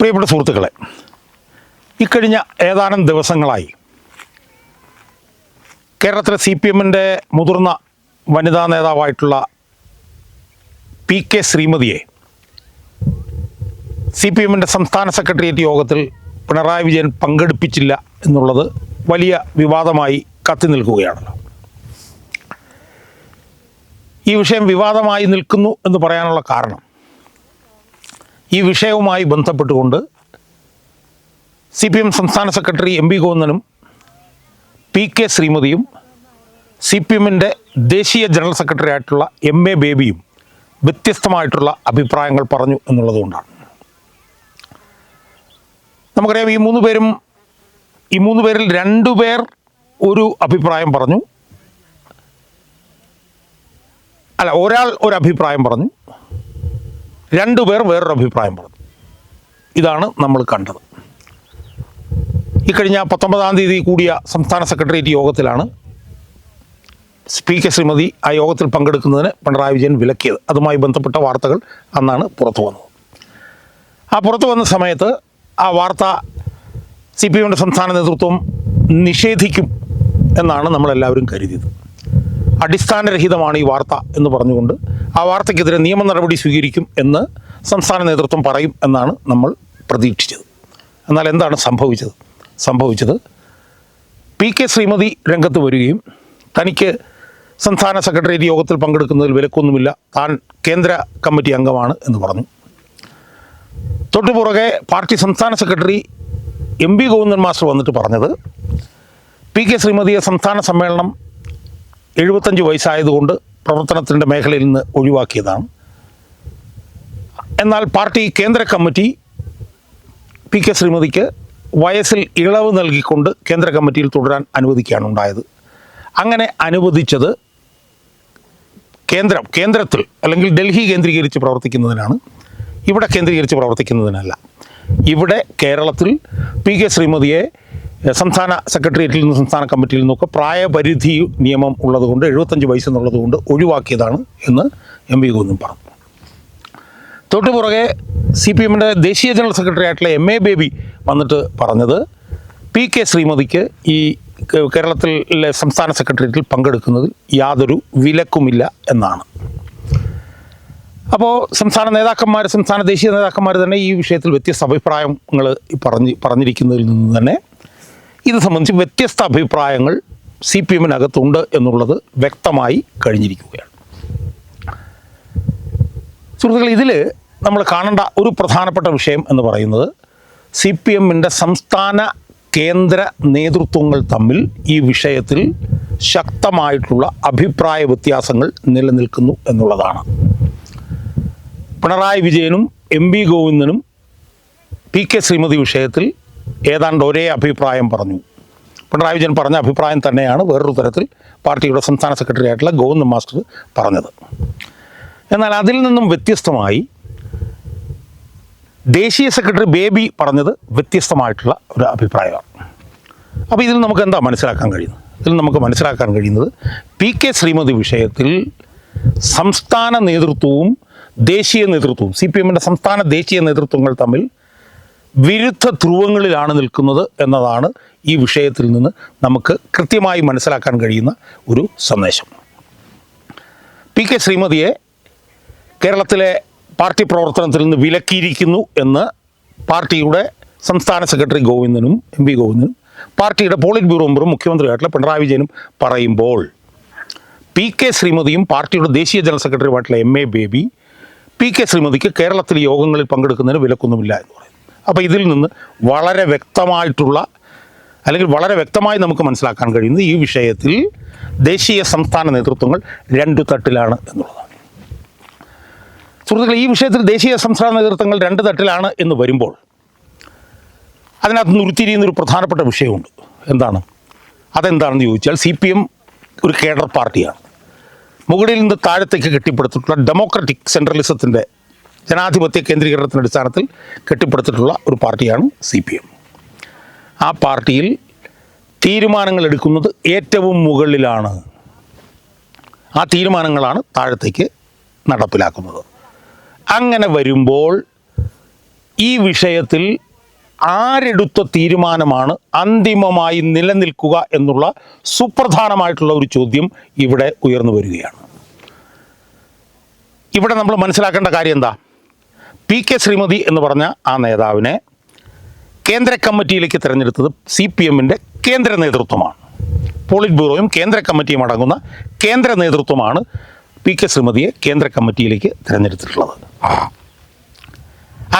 പ്രിയപ്പെട്ട സുഹൃത്തുക്കളെ ഇക്കഴിഞ്ഞ ഏതാനും ദിവസങ്ങളായി കേരളത്തിലെ സി പി എമ്മിന്റെ മുതിർന്ന വനിതാ നേതാവായിട്ടുള്ള പി കെ ശ്രീമതിയെ സി പി എമ്മിന്റെ സംസ്ഥാന സെക്രട്ടേറിയറ്റ് യോഗത്തിൽ പിണറായി വിജയൻ പങ്കെടുപ്പിച്ചില്ല എന്നുള്ളത് വലിയ വിവാദമായി കത്തി നിൽക്കുകയാണല്ലോ ഈ വിഷയം വിവാദമായി നിൽക്കുന്നു എന്ന് പറയാനുള്ള കാരണം ഈ വിഷയവുമായി ബന്ധപ്പെട്ടുകൊണ്ട് സി പി എം സംസ്ഥാന സെക്രട്ടറി എം പി ഗോവിന്ദനും പി കെ ശ്രീമതിയും സി പി എമ്മിന്റെ ദേശീയ ജനറൽ സെക്രട്ടറി ആയിട്ടുള്ള എം എ ബേബിയും വ്യത്യസ്തമായിട്ടുള്ള അഭിപ്രായങ്ങൾ പറഞ്ഞു എന്നുള്ളതുകൊണ്ടാണ്. നമുക്കറിയാം ഈ മൂന്ന് പേരും ഈ മൂന്ന് പേരിൽ രണ്ടു പേർ ഒരു അഭിപ്രായം പറഞ്ഞു. അല്ല ഒരാൾ ഒരു അഭിപ്രായം പറഞ്ഞു. രണ്ടു പേർ വേറൊരു അഭിപ്രായം പറഞ്ഞു. ഇതാണ് നമ്മൾ കണ്ടത്. ഇക്കഴിഞ്ഞ പത്തൊമ്പതാം തീയതി കൂടിയ സംസ്ഥാന സെക്രട്ടേറിയറ്റ് യോഗത്തിലാണ് സ്പീക്കർ ശ്രീമതി ആ യോഗത്തിൽ പങ്കെടുക്കുന്നതിന് പിണറായി വിജയൻ വിലക്കിയത്. അതുമായി ബന്ധപ്പെട്ട വാർത്തകൾ അന്നാണ് പുറത്തു വന്നത്. ആ പുറത്തു വന്ന സമയത്ത് ആ വാർത്ത സി പി എമ്മിന്റെ സംസ്ഥാന നേതൃത്വം നിഷേധിക്കും എന്നാണ് നമ്മളെല്ലാവരും കരുതിയത്. അടിസ്ഥാനരഹിതമാണ് ഈ വാർത്ത എന്ന് പറഞ്ഞുകൊണ്ട് ആ വാർത്തയ്ക്കെതിരെ നിയമ നടപടി സ്വീകരിക്കും എന്ന് സംസ്ഥാന നേതൃത്വം പറയും എന്നാണ് നമ്മൾ പ്രതീക്ഷിച്ചത്. എന്നാൽ എന്താണ് സംഭവിച്ചത്? സംഭവിച്ചത് പി കെ ശ്രീമതി രംഗത്ത് വരികയും തനിക്ക് സംസ്ഥാന സെക്രട്ടേറിയറ്റ് യോഗത്തിൽ പങ്കെടുക്കുന്നതിൽ വിലക്കൊന്നുമില്ല. താൻ കേന്ദ്ര കമ്മിറ്റി അംഗമാണ് എന്ന് പറഞ്ഞു. തൊട്ടുപുറകെ പാർട്ടി സംസ്ഥാന secretary M P Govindan master വന്നിട്ട് പറഞ്ഞത് പി കെ ശ്രീമതിയെ സംസ്ഥാന സമ്മേളനം എഴുപത്തഞ്ച് വയസ്സായതുകൊണ്ട് പ്രവർത്തനത്തിന്റെ മേഖലയിൽ നിന്ന് ഒഴിവാക്കിയതാണ്. എന്നാൽ പാർട്ടി കേന്ദ്ര കമ്മിറ്റി പി കെ ശ്രീമതിക്ക് വയസ്സിൽ ഇളവ് നൽകിക്കൊണ്ട് കേന്ദ്ര കമ്മിറ്റിയിൽ തുടരാൻ അനുവദിക്കുകയാണ് ഉണ്ടായത്. അങ്ങനെ അനുവദിച്ചത് കേന്ദ്രം കേന്ദ്രത്തിൽ അല്ലെങ്കിൽ ഡൽഹി കേന്ദ്രീകരിച്ച് പ്രവർത്തിക്കുന്നതിനാണ്. ഇവിടെ കേന്ദ്രീകരിച്ച് പ്രവർത്തിക്കുന്നതിനല്ല. ഇവിടെ കേരളത്തിൽ പി കെ ശ്രീമതിയെ സംസ്ഥാന സെക്രട്ടേറിയറ്റിൽ നിന്നും സംസ്ഥാന കമ്മിറ്റിയിൽ നിന്നൊക്കെ പ്രായപരിധി നിയമം ഉള്ളതുകൊണ്ട് എഴുപത്തഞ്ച് വയസ്സ് കൊണ്ട് ഒഴിവാക്കിയതാണ് എന്ന് എം വി ഗോവിന്ദൻ പറഞ്ഞു. തൊട്ടു പുറകെ സി പി എമ്മിന്റെ ദേശീയ ജനറൽ സെക്രട്ടറി ആയിട്ടുള്ള എം എ ബേബി വന്നിട്ട് പറഞ്ഞത് പി കെ ശ്രീമതിക്ക് ഈ കേരളത്തിലെ സംസ്ഥാന സെക്രട്ടേറിയറ്റിൽ പങ്കെടുക്കുന്നതിൽ യാതൊരു വിലക്കുമില്ല എന്നാണ്. അപ്പോൾ സംസ്ഥാന നേതാക്കന്മാർ സംസ്ഥാന ദേശീയ നേതാക്കന്മാർ തന്നെ ഈ വിഷയത്തിൽ വ്യത്യസ്ത അഭിപ്രായങ്ങൾ പറഞ്ഞ് പറഞ്ഞിരിക്കുന്നതിൽ നിന്ന് തന്നെ ഇത് സംബന്ധിച്ച് വ്യത്യസ്ത അഭിപ്രായങ്ങൾ സി പി എമ്മിനകത്തുണ്ട് എന്നുള്ളത് വ്യക്തമായി കഴിഞ്ഞിരിക്കുകയാണ്. സുഹൃത്തുക്കൾ ഇതിൽ നമ്മൾ കാണേണ്ട ഒരു പ്രധാനപ്പെട്ട വിഷയം എന്ന് പറയുന്നത് സി പി എമ്മിന്റെ സംസ്ഥാന കേന്ദ്ര നേതൃത്വങ്ങൾ തമ്മിൽ ഈ വിഷയത്തിൽ ശക്തമായിട്ടുള്ള അഭിപ്രായ വ്യത്യാസങ്ങൾ നിലനിൽക്കുന്നു എന്നുള്ളതാണ്. പിണറായി വിജയനും എം വി ഗോവിന്ദനും പി കെ ശ്രീമതി വിഷയത്തിൽ ഏതാണ്ട് ഒരേ അഭിപ്രായം പറഞ്ഞു. പിണറായി വിജയൻ പറഞ്ഞ അഭിപ്രായം തന്നെയാണ് വേറൊരു തരത്തിൽ പാർട്ടിയുടെ സംസ്ഥാന സെക്രട്ടറി ആയിട്ടുള്ള ഗോവിന്ദ മാസ്റ്റർ പറഞ്ഞത്. എന്നാൽ അതിൽ നിന്നും വ്യത്യസ്തമായി ദേശീയ സെക്രട്ടറി ബേബി പറഞ്ഞത് വ്യത്യസ്തമായിട്ടുള്ള ഒരു അഭിപ്രായമാണ്. അപ്പോൾ ഇതിൽ നമുക്ക് എന്താ മനസ്സിലാക്കാൻ കഴിയുന്നത്? ഇതിൽ നമുക്ക് മനസ്സിലാക്കാൻ കഴിയുന്നത് പി കെ ശ്രീമതി വിഷയത്തിൽ സംസ്ഥാന നേതൃത്വവും ദേശീയ നേതൃത്വവും സി പി എമ്മിന്റെ സംസ്ഥാന ദേശീയ നേതൃത്വങ്ങൾ തമ്മിൽ വിരുദ്ധ ധ്രുവങ്ങളിലാണ് നിൽക്കുന്നത് എന്നതാണ് ഈ വിഷയത്തിൽ നിന്ന് നമുക്ക് കൃത്യമായി മനസ്സിലാക്കാൻ കഴിയുന്ന ഒരു സന്ദേശം. പി കെ ശ്രീമതിയെ കേരളത്തിലെ പാർട്ടി പ്രവർത്തനത്തിൽ നിന്ന് വിലക്കിയിരിക്കുന്നു എന്ന് പാർട്ടിയുടെ സംസ്ഥാന സെക്രട്ടറി ഗോവിന്ദനും എം വി ഗോവിന്ദനും പാർട്ടിയുടെ പോളിറ്റ് ബ്യൂറോ മെമ്പറും മുഖ്യമന്ത്രിയായിട്ടുള്ള പിണറായി വിജയനും പറയുമ്പോൾ പി കെ ശ്രീമതിയും പാർട്ടിയുടെ ദേശീയ general സെക്രട്ടറിയുമായിട്ടുള്ള M A Baby P K ശ്രീമതിക്ക് കേരളത്തിലെ യോഗങ്ങളിൽ പങ്കെടുക്കുന്നതിന് വിലക്കൊന്നുമില്ല എന്ന് പറയുന്നു. അപ്പോൾ ഇതിൽ നിന്ന് വളരെ വ്യക്തമായിട്ടുള്ള അല്ലെങ്കിൽ വളരെ വ്യക്തമായി നമുക്ക് മനസ്സിലാക്കാൻ കഴിയുന്നത് ഈ വിഷയത്തിൽ ദേശീയ സംസ്ഥാന നേതൃത്വങ്ങൾ രണ്ടു തട്ടിലാണ് എന്നുള്ളതാണ്. സുഹൃത്തുക്കളെ ഈ വിഷയത്തിൽ ദേശീയ സംസ്ഥാന നേതൃത്വങ്ങൾ രണ്ട് തട്ടിലാണ് എന്ന് വരുമ്പോൾ അതിനകത്ത് നിന്ന് ഉരുത്തിരിയുന്ന ഒരു പ്രധാനപ്പെട്ട വിഷയമുണ്ട്. എന്താണ്? അതെന്താണെന്ന് ചോദിച്ചാൽ സി പി എം ഒരു കേഡർ പാർട്ടിയാണ്. മുകളിൽ നിന്ന് താഴത്തേക്ക് കെട്ടിപ്പടുത്തിട്ടുള്ള ഡെമോക്രറ്റിക് സെൻട്രലിസത്തിന്റെ ജനാധിപത്യ കേന്ദ്രീകരണത്തിന്റെ അടിസ്ഥാനത്തിൽ കെട്ടിപ്പടുത്തിട്ടുള്ള ഒരു പാർട്ടിയാണ് സി പി എം ആ പാർട്ടിയിൽ തീരുമാനങ്ങൾ എടുക്കുന്നത് ഏറ്റവും മുകളിലാണ്. ആ തീരുമാനങ്ങളാണ് താഴത്തേക്ക് നടപ്പിലാക്കുന്നത്. അങ്ങനെ വരുമ്പോൾ ഈ വിഷയത്തിൽ ആരെടുത്ത തീരുമാനമാണ് അന്തിമമായി നിലനിൽക്കുക എന്നുള്ള സുപ്രധാനമായിട്ടുള്ള ഒരു ചോദ്യം ഇവിടെ ഉയർന്നു വരികയാണ്. ഇവിടെ നമ്മൾ മനസ്സിലാക്കേണ്ട കാര്യം എന്താ? പി കെ ശ്രീമതി എന്ന് പറഞ്ഞ ആ നേതാവിനെ കേന്ദ്ര കമ്മിറ്റിയിലേക്ക് തിരഞ്ഞെടുത്തത് സി പി എമ്മിന്റെ കേന്ദ്ര നേതൃത്വമാണ്. പോളിറ്റ് ബ്യൂറോയും കേന്ദ്ര കമ്മിറ്റിയും അടങ്ങുന്ന കേന്ദ്ര നേതൃത്വമാണ് പി കെ ശ്രീമതിയെ കേന്ദ്ര കമ്മിറ്റിയിലേക്ക് തിരഞ്ഞെടുത്തിട്ടുള്ളത്.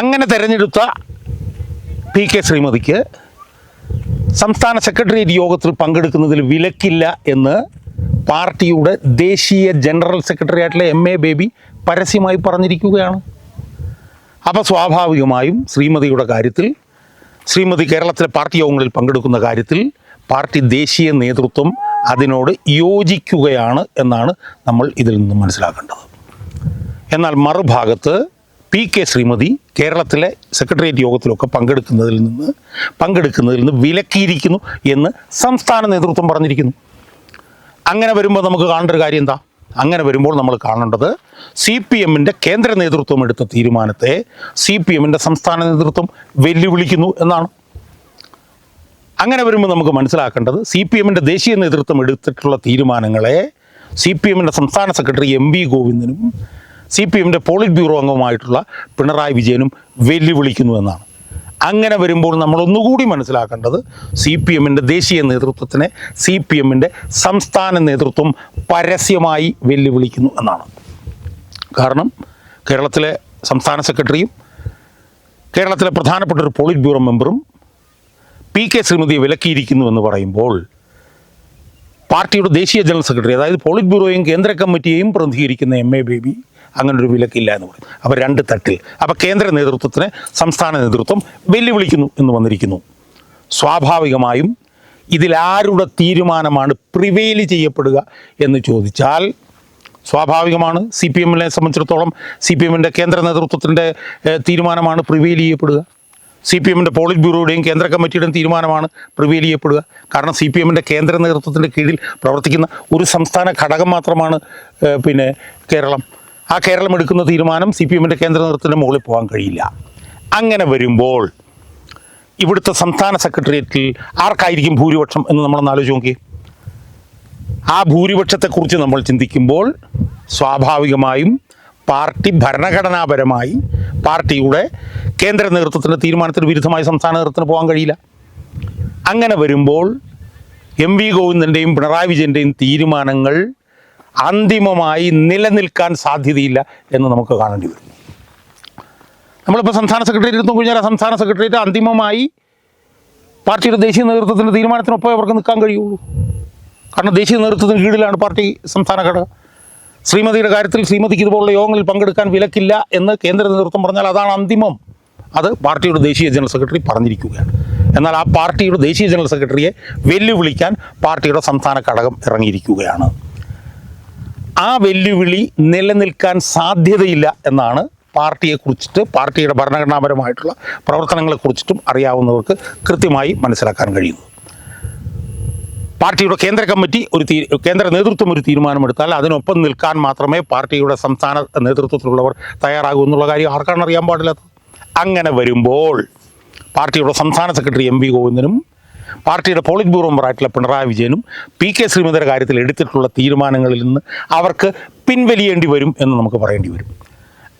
അങ്ങനെ തിരഞ്ഞെടുത്ത പി കെ ശ്രീമതിക്ക് സംസ്ഥാന സെക്രട്ടേറിയറ്റ് യോഗത്തിൽ പങ്കെടുക്കുന്നതിൽ വിലക്കില്ല എന്ന് പാർട്ടിയുടെ ദേശീയ ജനറൽ സെക്രട്ടറി ആയിട്ടുള്ള എം എ ബേബി പരസ്യമായി പറഞ്ഞിരിക്കുകയാണ്. അപ്പോൾ സ്വാഭാവികമായും ശ്രീമതിയുടെ കാര്യത്തിൽ ശ്രീമതി കേരളത്തിലെ പാർട്ടി യോഗങ്ങളിൽ പങ്കെടുക്കുന്ന കാര്യത്തിൽ പാർട്ടി ദേശീയ നേതൃത്വം അതിനോട് യോജിക്കുകയാണ് എന്നാണ് നമ്മൾ ഇതിൽ നിന്ന് മനസ്സിലാക്കേണ്ടത്. എന്നാൽ മറുഭാഗത്ത് പി കെ ശ്രീമതി കേരളത്തിലെ സെക്രട്ടേറിയറ്റ് യോഗത്തിലൊക്കെ പങ്കെടുക്കുന്നതിൽ നിന്ന് പങ്കെടുക്കുന്നതിൽ നിന്ന് വിലക്കിയിരിക്കുന്നു എന്ന് സംസ്ഥാന നേതൃത്വം പറഞ്ഞിരിക്കുന്നു. അങ്ങനെ വരുമ്പോൾ നമുക്ക് കാണേണ്ട ഒരു കാര്യം എന്താ? അങ്ങനെ വരുമ്പോൾ നമ്മൾ കാണേണ്ടത് സി പി എമ്മിന്റെ കേന്ദ്ര നേതൃത്വം എടുത്ത തീരുമാനത്തെ സി പി എമ്മിന്റെ സംസ്ഥാന നേതൃത്വം വെല്ലുവിളിക്കുന്നു എന്നാണ്. അങ്ങനെ വരുമ്പോൾ നമുക്ക് മനസ്സിലാക്കേണ്ടത് സി പി എമ്മിന്റെ ദേശീയ നേതൃത്വം എടുത്തിട്ടുള്ള തീരുമാനങ്ങളെ സി പി എമ്മിന്റെ സംസ്ഥാന സെക്രട്ടറി എം വി ഗോവിന്ദനും സി പി എമ്മിന്റെ പോളിറ്റ് ബ്യൂറോ അംഗവുമായിട്ടുള്ള പിണറായി വിജയനും വെല്ലുവിളിക്കുന്നു എന്നാണ്. അങ്ങനെ വരുമ്പോൾ നമ്മൾ ഒന്നുകൂടി മനസ്സിലാക്കേണ്ടത് സി പി എമ്മിന്റെ ദേശീയ നേതൃത്വത്തിനെ സി പി എമ്മിന്റെ സംസ്ഥാന നേതൃത്വം പരസ്യമായി വെല്ലുവിളിക്കുന്നു എന്നാണ്. കാരണം കേരളത്തിലെ സംസ്ഥാന സെക്രട്ടറിയും കേരളത്തിലെ പ്രധാനപ്പെട്ട ഒരു പോളിറ്റ് ബ്യൂറോ മെമ്പറും പി കെ ശ്രീമതിയെ വിലക്കിയിരിക്കുന്നു എന്ന് പറയുമ്പോൾ പാർട്ടിയുടെ ദേശീയ ജനറൽ സെക്രട്ടറി അതായത് പോളിറ്റ് ബ്യൂറോയും കേന്ദ്ര കമ്മിറ്റിയെയും പ്രതിനിധീകരിക്കുന്ന എം എ ബേബി അങ്ങനെ ഒരു വിലക്കില്ല എന്ന് പറയും അപ്പോൾ രണ്ട് തട്ടിൽ. അപ്പോൾ കേന്ദ്ര നേതൃത്വത്തിന് സംസ്ഥാന നേതൃത്വം വെല്ലുവിളിക്കുന്നു എന്ന് വന്നിരിക്കുന്നു. സ്വാഭാവികമായും ഇതിലാരുടെ തീരുമാനമാണ് പ്രിവെയിൽ ചെയ്യപ്പെടുക എന്ന് ചോദിച്ചാൽ സ്വാഭാവികമാണ്. സി പി എമ്മിനെ സംബന്ധിച്ചിടത്തോളം സി പി എമ്മിന്റെ കേന്ദ്ര നേതൃത്വത്തിന്റെ തീരുമാനമാണ് പ്രിവെയിൽ ചെയ്യപ്പെടുക. സി പി എമ്മിന്റെ പോളിറ്റ് ബ്യൂറോയുടെയും കേന്ദ്ര കമ്മിറ്റിയുടെയും തീരുമാനമാണ് പ്രിവെയിൽ ചെയ്യപ്പെടുക. കാരണം സി പി എമ്മിന്റെ കേന്ദ്ര നേതൃത്വത്തിന്റെ കീഴിൽ പ്രവർത്തിക്കുന്ന ഒരു സംസ്ഥാന ഘടകം മാത്രമാണ് പിന്നെ കേരളം. ആ കേരളം എടുക്കുന്ന തീരുമാനം സി പി എമ്മിന്റെ കേന്ദ്ര നേതൃത്വത്തിന്റെ മുകളിൽ പോകാൻ കഴിയില്ല. അങ്ങനെ വരുമ്പോൾ ഇവിടുത്തെ സംസ്ഥാന സെക്രട്ടേറിയറ്റിൽ ആർക്കായിരിക്കും ഭൂരിപക്ഷം എന്ന് നമ്മളൊന്ന് ആലോചിച്ച് നോക്കി ആ ഭൂരിപക്ഷത്തെക്കുറിച്ച് നമ്മൾ ചിന്തിക്കുമ്പോൾ സ്വാഭാവികമായും പാർട്ടി ഭരണഘടനാപരമായി പാർട്ടിയുടെ കേന്ദ്ര നേതൃത്വത്തിന്റെ തീരുമാനത്തിന് വിരുദ്ധമായി സംസ്ഥാന നേതൃത്വത്തിന് പോകാൻ കഴിയില്ല. അങ്ങനെ വരുമ്പോൾ എം വി ഗോവിന്ദന്റെയും പിണറായി വിജയന്റെയും തീരുമാനങ്ങൾ അന്തിമമായി നിലനിൽക്കാൻ സാധ്യതയില്ല എന്ന് നമുക്ക് കാണേണ്ടി വരും. നമ്മളിപ്പോൾ സംസ്ഥാന സെക്രട്ടേറിയറ്റ് എടുത്തു കഴിഞ്ഞാൽ സംസ്ഥാന സെക്രട്ടേറിയറ്റ് അന്തിമമായി പാർട്ടിയുടെ ദേശീയ നേതൃത്വത്തിന്റെ തീരുമാനത്തിനൊപ്പം അവർക്ക് നിൽക്കാൻ കഴിയുള്ളൂ. കാരണം ദേശീയ നേതൃത്വത്തിന് കീഴിലാണ് പാർട്ടി സംസ്ഥാന ഘടകം. ശ്രീമതിയുടെ കാര്യത്തിൽ ശ്രീമതിക്ക് ഇതുപോലുള്ള യോഗങ്ങളിൽ പങ്കെടുക്കാൻ വിലക്കില്ല എന്ന് കേന്ദ്ര നേതൃത്വം പറഞ്ഞാൽ അതാണ് അന്തിമം. അത് പാർട്ടിയുടെ ദേശീയ ജനറൽ സെക്രട്ടറി പറഞ്ഞിരിക്കുകയാണ്. എന്നാൽ ആ പാർട്ടിയുടെ ദേശീയ ജനറൽ സെക്രട്ടറിയെ വെല്ലുവിളിക്കാൻ പാർട്ടിയുടെ സംസ്ഥാന ഘടകം ഇറങ്ങിയിരിക്കുകയാണ്. ആ വെല്ലുവിളി നിലനിൽക്കാൻ സാധ്യതയില്ല എന്നാണ് പാർട്ടിയെക്കുറിച്ചിട്ട് പാർട്ടിയുടെ ഭരണഘടനാപരമായിട്ടുള്ള പ്രവർത്തനങ്ങളെക്കുറിച്ചിട്ടും അറിയാവുന്നവർക്ക് കൃത്യമായി മനസ്സിലാക്കാൻ കഴിയുന്നു. പാർട്ടിയുടെ കേന്ദ്ര കമ്മിറ്റി ഒരു തീ കേന്ദ്ര നേതൃത്വം ഒരു തീരുമാനമെടുത്താൽ അതിനൊപ്പം നിൽക്കാൻ മാത്രമേ പാർട്ടിയുടെ സംസ്ഥാന നേതൃത്വത്തിലുള്ളവർ തയ്യാറാകൂ എന്നുള്ള കാര്യം ആർക്കാണ് അറിയാൻ പാടില്ലാത്തത് അങ്ങനെ വരുമ്പോൾ പാർട്ടിയുടെ സംസ്ഥാന സെക്രട്ടറി എം വി ഗോവിന്ദനും പാർട്ടിയുടെ പോളിറ്റ് ബ്യൂറോ മെമ്പറായിട്ടുള്ള പിണറായി വിജയനും പി കെ ശ്രീമതിയുടെ കാര്യത്തിൽ എടുത്തിട്ടുള്ള തീരുമാനങ്ങളിൽ നിന്ന് അവർക്ക് പിൻവലിയേണ്ടി വരും എന്ന് നമുക്ക് പറയേണ്ടി വരും.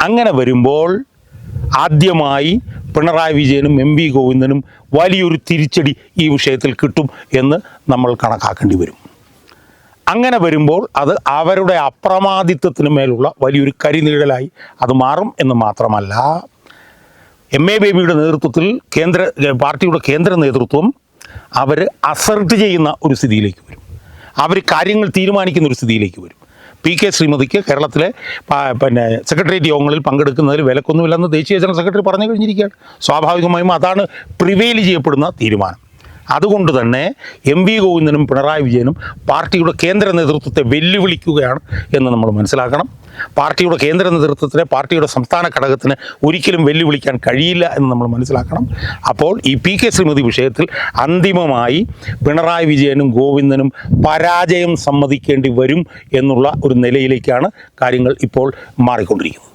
അങ്ങനെ വരുമ്പോൾ ആദ്യമായി പിണറായി വിജയനും എം വി ഗോവിന്ദനും വലിയൊരു തിരിച്ചടി ഈ വിഷയത്തിൽ കിട്ടും എന്ന് നമ്മൾ കണക്കാക്കേണ്ടി വരും. അങ്ങനെ വരുമ്പോൾ അത് അവരുടെ അപ്രമാദിത്വത്തിന് മേലുള്ള വലിയൊരു കരിനീഴലായി അത് മാറും എന്ന് മാത്രമല്ല എം എ ബേബിയുടെ നേതൃത്വത്തിൽ കേന്ദ്ര പാർട്ടിയുടെ കേന്ദ്ര നേതൃത്വം അവർ അസർട്ട് ചെയ്യുന്ന ഒരു സ്ഥിതിയിലേക്ക് വരും. അവർ കാര്യങ്ങൾ തീരുമാനിക്കുന്ന ഒരു സ്ഥിതിയിലേക്ക് വരും. പി കെ ശ്രീമതിക്ക് കേരളത്തിലെ പിന്നെ സെക്രട്ടേറിയറ്റ് യോഗങ്ങളിൽ പങ്കെടുക്കുന്നതിൽ വിലക്കൊന്നുമില്ലെന്ന് ദേശീയ ജനറൽ സെക്രട്ടറി പറഞ്ഞു കഴിഞ്ഞിരിക്കുകയാണ്. സ്വാഭാവികമായും അതാണ് പ്രിവെയിൽ ചെയ്യപ്പെടുന്ന തീരുമാനം. അതുകൊണ്ട് തന്നെ എം വി ഗോവിന്ദനും പിണറായി വിജയനും പാർട്ടിയുടെ കേന്ദ്ര നേതൃത്വത്തെ വെല്ലുവിളിക്കുകയാണ് എന്ന് നമ്മൾ മനസ്സിലാക്കണം. പാർട്ടിയുടെ കേന്ദ്ര നേതൃത്വത്തിന് പാർട്ടിയുടെ സംസ്ഥാന ഘടകത്തിന് ഒരിക്കലും വെല്ലുവിളിക്കാൻ കഴിയില്ല എന്ന് നമ്മൾ മനസ്സിലാക്കണം. അപ്പോൾ ഈ പി കെ ശ്രീമതി വിഷയത്തിൽ അന്തിമമായി പിണറായി വിജയനും ഗോവിന്ദനും പരാജയം സമ്മതിക്കേണ്ടി വരും എന്നുള്ള ഒരു നിലയിലേക്കാണ് കാര്യങ്ങൾ ഇപ്പോൾ മാറിക്കൊണ്ടിരിക്കുന്നത്.